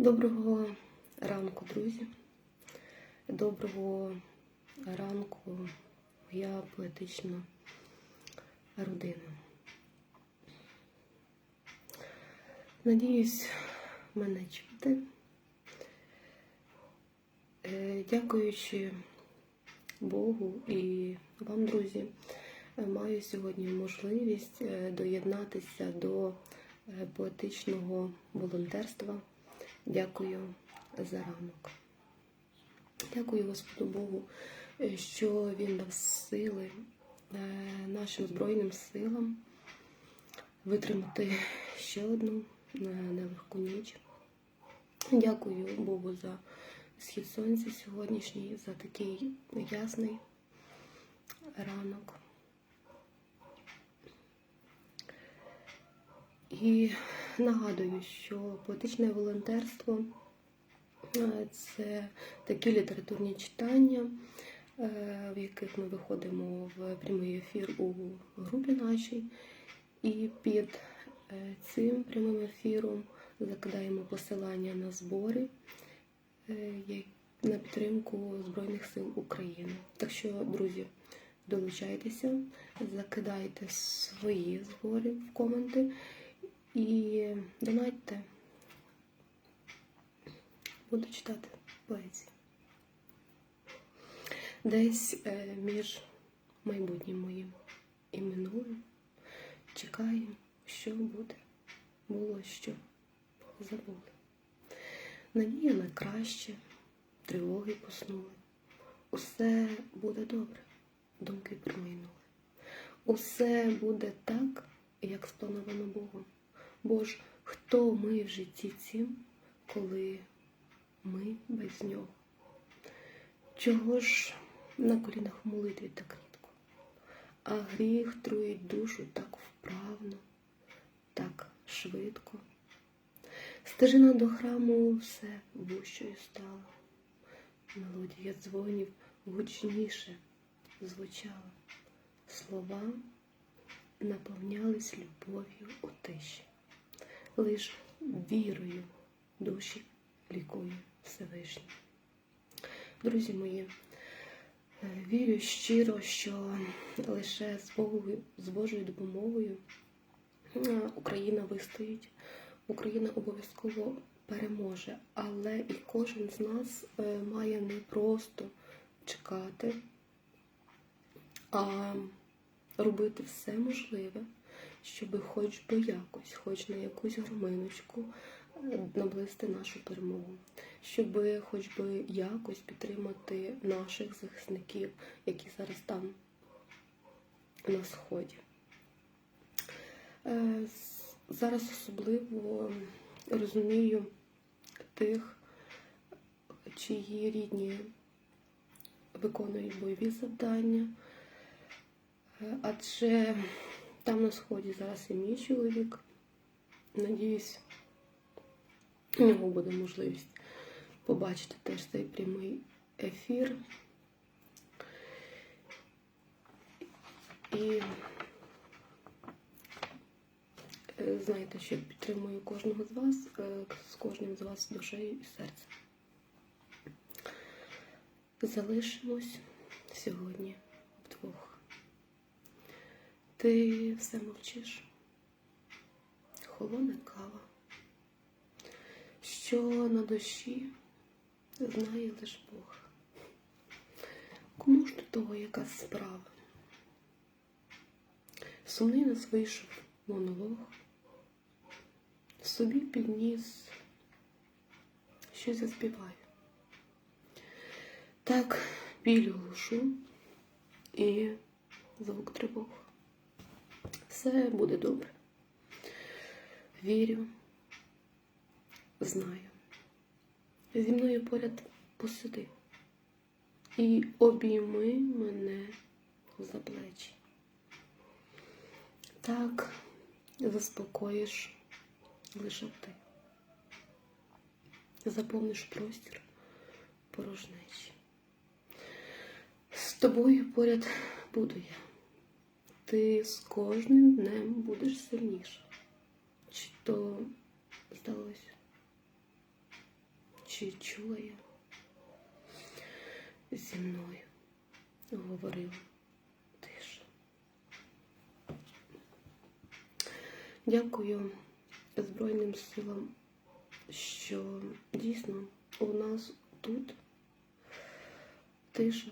Доброго ранку, друзі. Доброго ранку, моя поетична родина. Надіюсь, мене чути. Е, Дякуючи Богу і вам, друзі, е, маю сьогодні можливість е, доєднатися до поетичного волонтерства. Дякую за ранок. Дякую Господу Богу, е, що Він дав сили е, нашим Збройним силам витримати ще одну е, нелегку ніч. Дякую Богу за схід сонця сьогоднішній, за такий ясний ранок. І нагадую, що поетичне волонтерство е, це такі літературні читання, е, в яких ми виходимо в прямий ефір у групі нашій. І під е, цим прямим ефіром закидаємо посилання на збори на підтримку Збройних сил України. Так що, друзі, долучайтеся, закидайте свої збори в коменти і донатьте. Буду читати поезії. Десь е, між майбутнім моїм і минулим чекаємо, що буде, було що забули. Надія на краще, тривоги поснули. Усе буде добре, думки промайнули. Усе буде так, як сплановано Богом. Бо ж хто ми в житті цім, коли ми без нього? Чого ж на колінах молитві так рідко? А гріх труїть душу так вправно, так швидко. Стежина до храму все вущою стала. Мелодія дзвонів гучніше звучала. Слова наповнялись любов'ю у тиші. Лиш вірою душі лікує Всевишній. Друзі мої, е, вірю щиро, що лише з, Богою, з Божою допомогою е, Україна вистоїть, Україна обов'язково переможе, але і кожен з нас е, має не просто чекати, а робити все можливе, щоб хоч би якось, хоч на якусь громиночку е, наблизити нашу перемогу, щоб хоч би якось підтримати наших захисників, які зараз там на сході. Е, Зараз особливо розумію тих, чиї рідні виконують бойові завдання, Е, адже там на сході зараз і мій чоловік. Надіюсь, у нього буде можливість побачити теж цей прямий ефір. І е, знаєте, що підтримую кожного з вас, е, з кожним з вас душею і серцем. Залишимось сьогодні. Ти все мовчиш. Холодна кава. Що на душі знає лише Бог. Кому ж до того яка справа? Сумний нас вийшов монолог, собі підніс, що заспіваю. Так біль глушу і звук тривог. Все буде добре. Вірю, знаю. Зі мною поряд посиди і обійми мене за плечі. Так заспокоїш лише ти. Заповниш простір порожнечі. З тобою поряд буду я. Ти з кожним днем будеш сильніша. Чи то здалося? чи чула я зі мною говорив тиша. Дякую Збройним силам, що дійсно у нас тут тиша,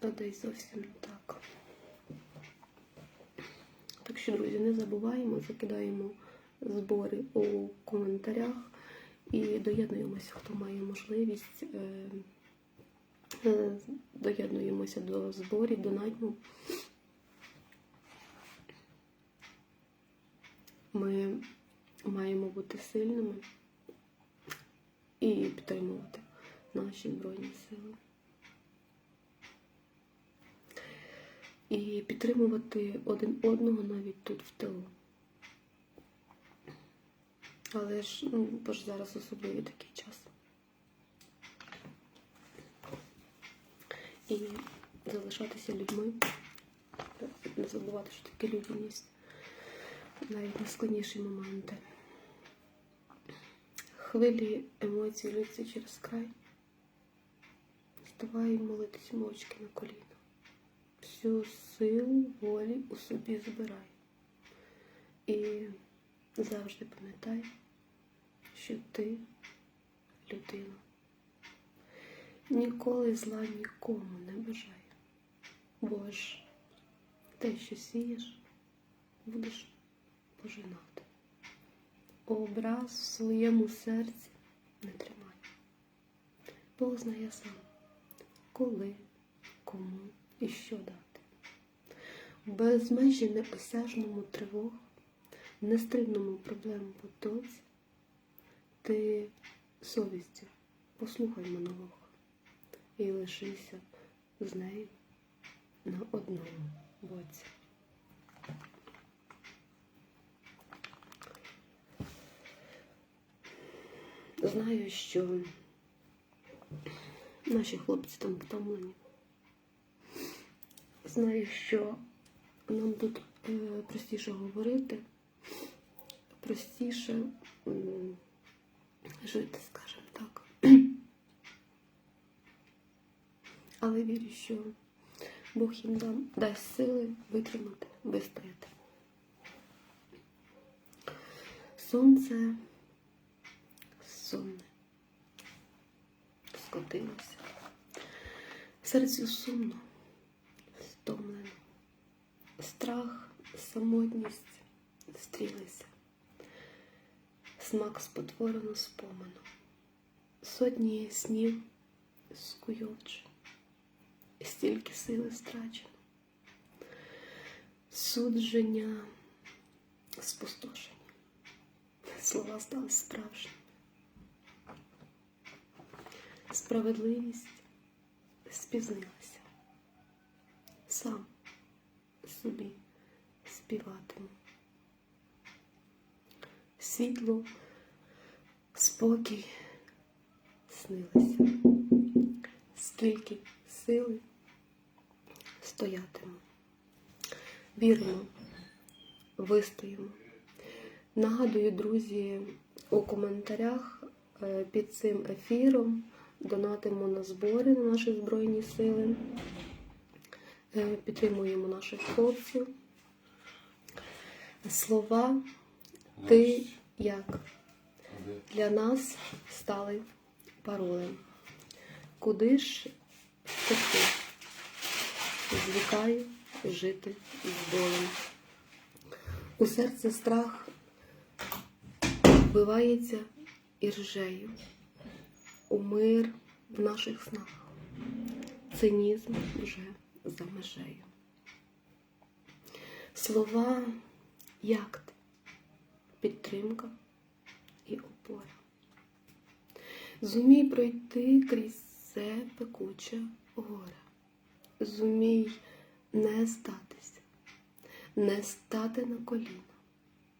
а десь зовсім не так. Що, друзі, не забуваємо, закидаємо збори у коментарях і доєднуємося, хто має можливість. е, е, Доєднуємося до зборів, донатьмо. Ми маємо бути сильними і підтримувати наші Збройні сили. І підтримувати один одного навіть тут в тилу. Але ж, ну, бо ж зараз особливий такий час. І залишатися людьми, не забувати, що таке людяність навіть найскладніші моменти. Хвилі емоцій лються через край. Вставай молитись мовчки на коліна. Всю силу волі у собі збирай. І завжди пам'ятай, що ти людина. Ніколи зла нікому не бажай. Бо ж те, що сієш, будеш пожинати. Образ в своєму серці не тримай. Бог знає сам, коли, кому і що дати. Безмежі неосяжному тривог, в нестримному проблем потоці, ти совістю послухай монолог і лишися з нею на одному боці. Знаю, що наші хлопці там втомлені. Знаю, що нам тут е, простіше говорити, простіше жити, скажімо так. Але вірю, що Бог їм дам, дасть сили витримати, вистояти. Сонце сонне, скотилося. Серцю сумно, стомлено. Страх, самотність стрілися. Смак спотворено спомену. Сотні снів скуйовче, стільки сили страчено. Судження спустошення. Слова стали справжніми. Справедливість спізнилася. Сам собі співатиму. Світло, спокій снилося. Скільки сили стоятиму. Віримо, вистоїмо. Нагадую, друзі, у коментарях е, під цим ефіром донатимо на збори на наші Збройні Сили, підтримуємо наших хлопців. Слова ти як для нас стали паролем. Куди ж втекти? Звикаю жити з болем. У серце страх вбивається іржею. У мир в наших снах. Цинізм вже за межею. Слова як підтримка і опора. Зумій пройти крізь це пекуче горе. Зумій не здатися, не стати на коліна,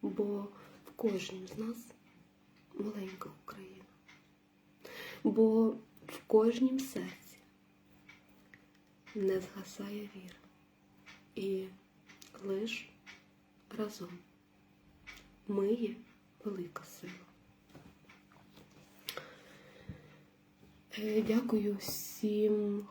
бо в кожнім з нас маленька Україна, бо в кожнім серці не згасає віра. І лиш разом ми є велика сила. Е, Дякую всім,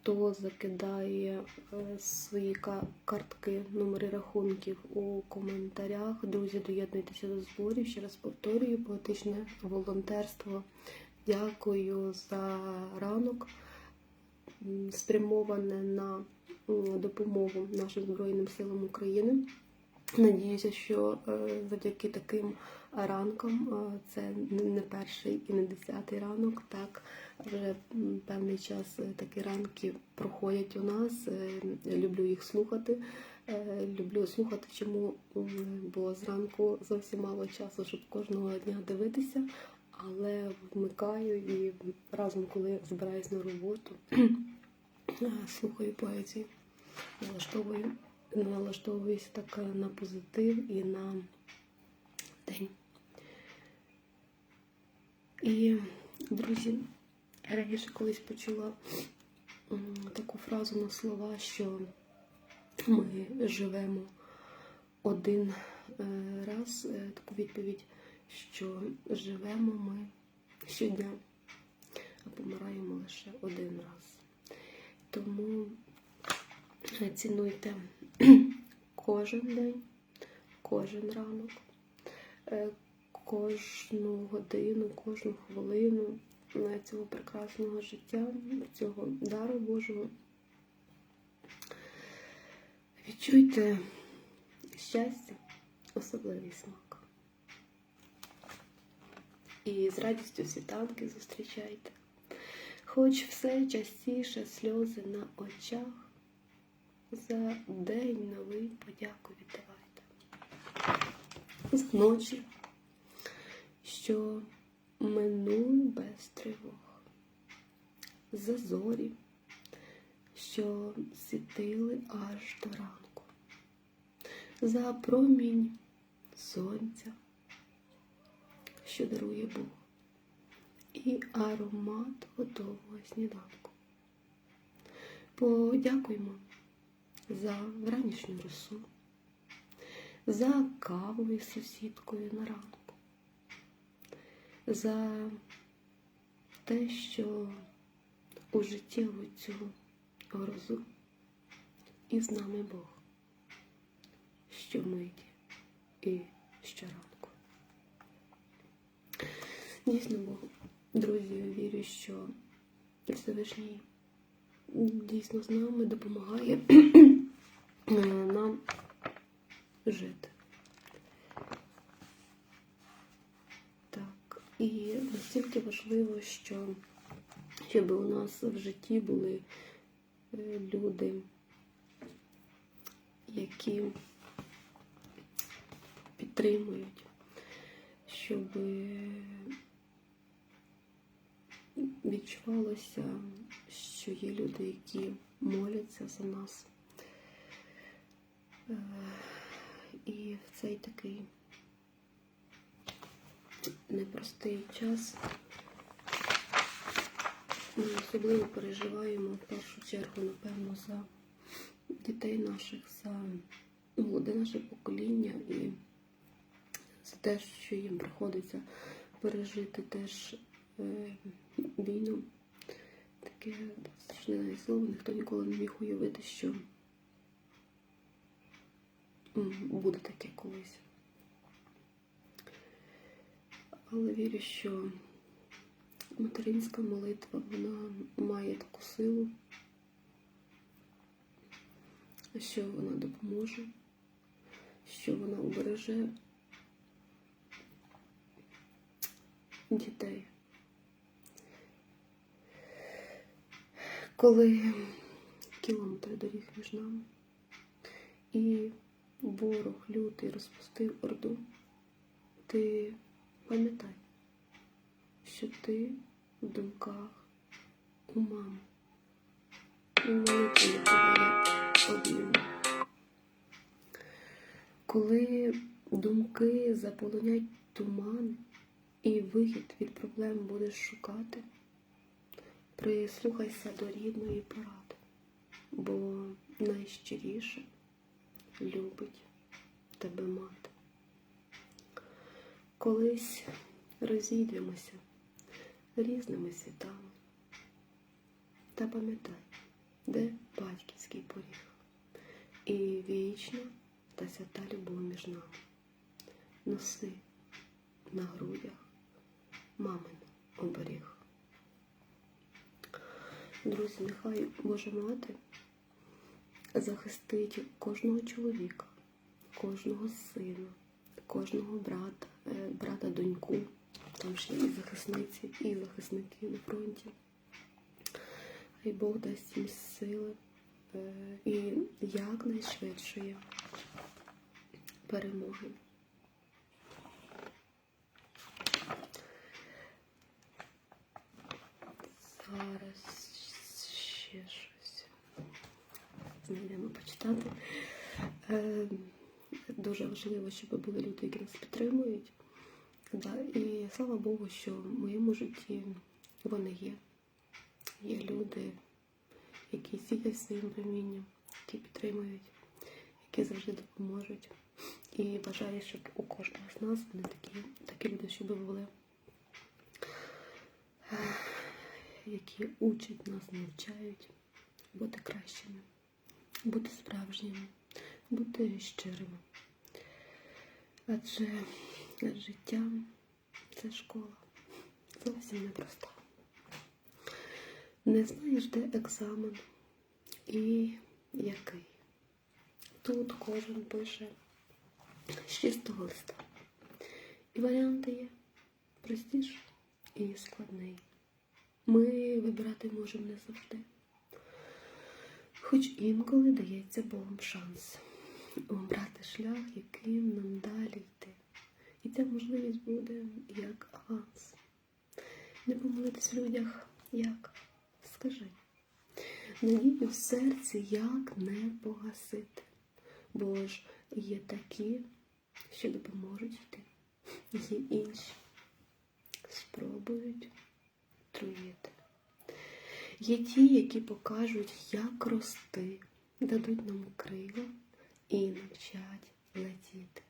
хто закидає е, свої картки, номери рахунків у коментарях. Друзі, доєднуйтеся до зборів. Ще раз повторюю, поетичне волонтерство. Дякую за ранок, спрямоване на допомогу нашим Збройним силам України. Надіюся, що е, завдяки таким ранкам е, це не перший і не десятий ранок. Так вже певний час е, такі ранки проходять у нас. Люблю їх слухати. Люблю слухати, чому бо зранку зовсім мало часу, щоб кожного дня дивитися. Але вмикаю і разом, коли збираюсь на роботу, слухаю поезію, налаштовую, налаштовуюся так е, на позитив і на день. І, друзі, раніше колись почула таку фразу на слова, що ми живемо один е, раз, е, таку відповідь, що живемо ми щодня, а помираємо лише один раз. Тому е, цінуйте кожен день, кожен ранок, е, кожну годину, кожну хвилину е, цього прекрасного життя, цього дару Божого. Відчуйте щастя, особливий смак. І з радістю світанки зустрічайте. Хоч все частіше сльози на очах, за день новий подяку віддавайте. За ночі, що минуй без тривог, за зорі, що світили аж до ранку, за промінь сонця, що дарує Бог, і аромат готового сніданку. Подякуємо за вранішню росу, за каву із сусідкою на ранку, за те, що у життєву цю грозу і з нами Бог, щомиті і щоранку. Дійсно, Бог, друзі, вірю, що Всевишній дійсно з нами допомагає е, нам жити. Так, і настільки важливо, що щоб у нас в житті були е, люди, які підтримують, щоб е, відчувалося, що є люди, які моляться за нас. Е, І в цей такий непростий час ми особливо переживаємо в першу чергу, напевно, за дітей наших, за молоде наше покоління і за те, що їм приходиться пережити теж війну. Таке страшне слово, ніхто ніколи не міг уявити, що буде таке колись. Але вірю, що материнська молитва вона має таку силу, що вона допоможе, що вона убереже дітей. Коли кілометри доріг між нами, і ворог лютий розпустив орду, ти пам'ятай, що ти в думках у мами. І. Коли думки заполонять туман і вихід від проблем будеш шукати, прислухайся до рідної поради, бо найщиріше любить тебе мати. Колись розійдемося різними світами, Та пам'ятай, де батьківський поріг, і вічна та свята любов між нами. Носи на грудях мамин оберіг. Друзі, нехай Божа мати захистить кожного чоловіка, кожного сина, кожного брата, е, брата, доньку. Там ще і захисниці, і захисники на фронті. Хай Бог дасть їм сили е, і якнайшвидшої перемоги. Зараз ще щось знайдемо почитати. Е, Дуже важливо, щоб були люди, які нас підтримують. Да, і слава Богу, що в моєму житті вони є. Є люди, які сидять своїм промінням, які підтримують, які завжди допоможуть. І бажаю, щоб у кожного з нас вони такі, такі люди, щоб були, які учать нас, навчають бути кращими, бути справжніми, бути щирими. Адже життя це школа зовсім непроста. Не знаєш, де екзамен і який. Тут кожен пише з чистого листа. І варіанти є простіший і складний. Ми вибирати можемо не завжди. Хоч інколи дається Богом шанс обрати шлях, яким нам далі йти. І ця можливість буде як аванс. Не помилитись в людях як? Скажи. Надію в серці як не погасити. Бо ж є такі, що допоможуть йти. Є інші, спробують труїти. Є ті, які покажуть, як рости, дадуть нам крила і навчать летіти.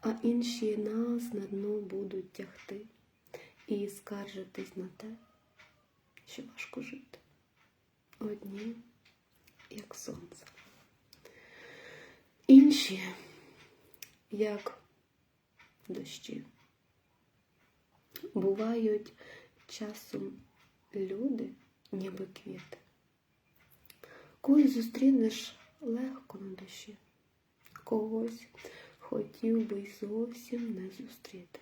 А інші нас на дно будуть тягти і скаржитись на те, що важко жити. Одні, як сонце. Інші, як дощі. Бувають часом люди, ніби квіти. Когось зустрінеш легко на душі, когось хотів би й зовсім не зустріти.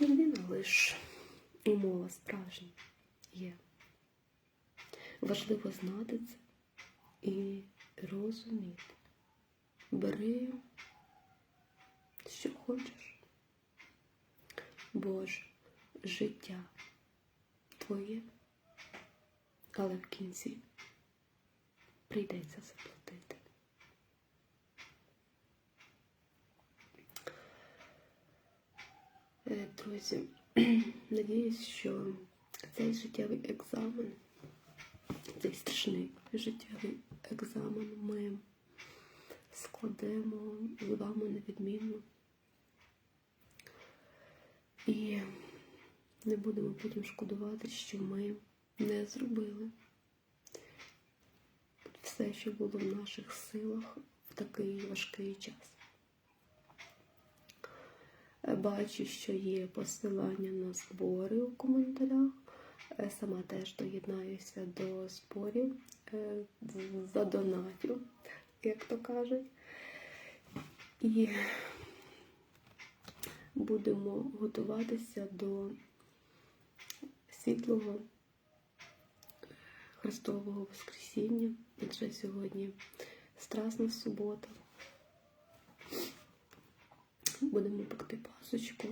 Єдина лиш умова справжня є. Важливо знати це і розуміти. Бери, що хочеш. Бо ж життя твоє, але в кінці прийдеться заплатити. Е, Друзі, надіюсь, що цей життєвий екзамен, цей страшний життєвий екзамен ми складемо з вами невідмінно. І не будемо потім шкодувати, що ми не зробили все, що було в наших силах в такий важкий час. Бачу, що є посилання на збори у коментарях. Е, Сама теж доєднаюся до зборів е, за донатів, як то кажуть. І будемо готуватися до світлого Христового Воскресіння. Адже сьогодні Страсна субота. Будемо пекти пасочку.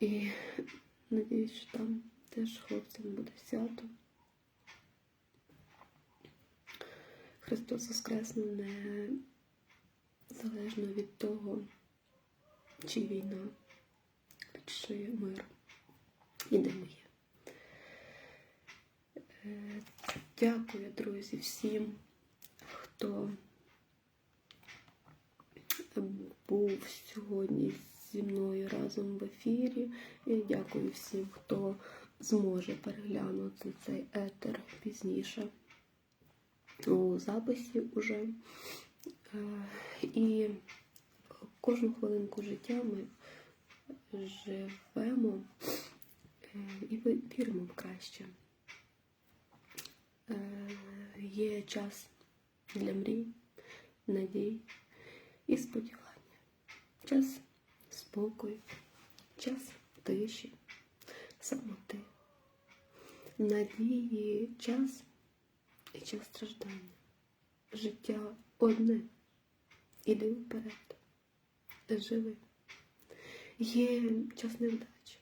І надіюсь, що там теж хлопцям буде свято. Христос Воскреснув не залежно від того, чи війна, чи мир. І де ми є. Дякую, друзі, всім, хто був сьогодні зі мною разом в ефірі. І дякую всім, хто зможе переглянути цей етер пізніше у записі уже. І кожну хвилинку життя ми живемо е, і віримо в краще. Є час для мрій, надій і сподівання. Час спокою, час тиші, самоти, надії, час і час страждання. Життя одне. Іди вперед. Живи. Є час невдач,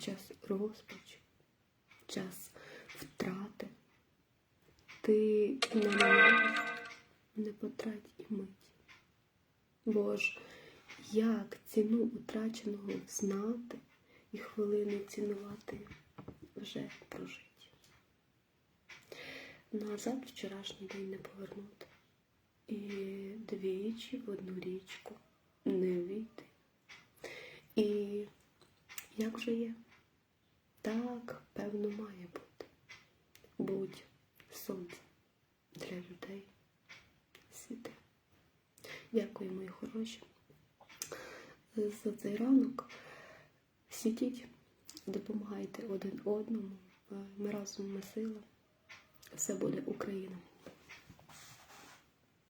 час розпачу, час втрати. Ти не не потрать і мить. Бо ж як ціну утраченого знати і хвилини цінувати вже прожиті. Назад вчорашній день не повернути. І двічі в одну річку не війти. І як же є? Так, певно, має бути. Будь сонце для людей. Світи. Дякую, мої хороші, за цей ранок. Сідіть, допомагайте один одному. Ми разом ми сила. Все буде Україна.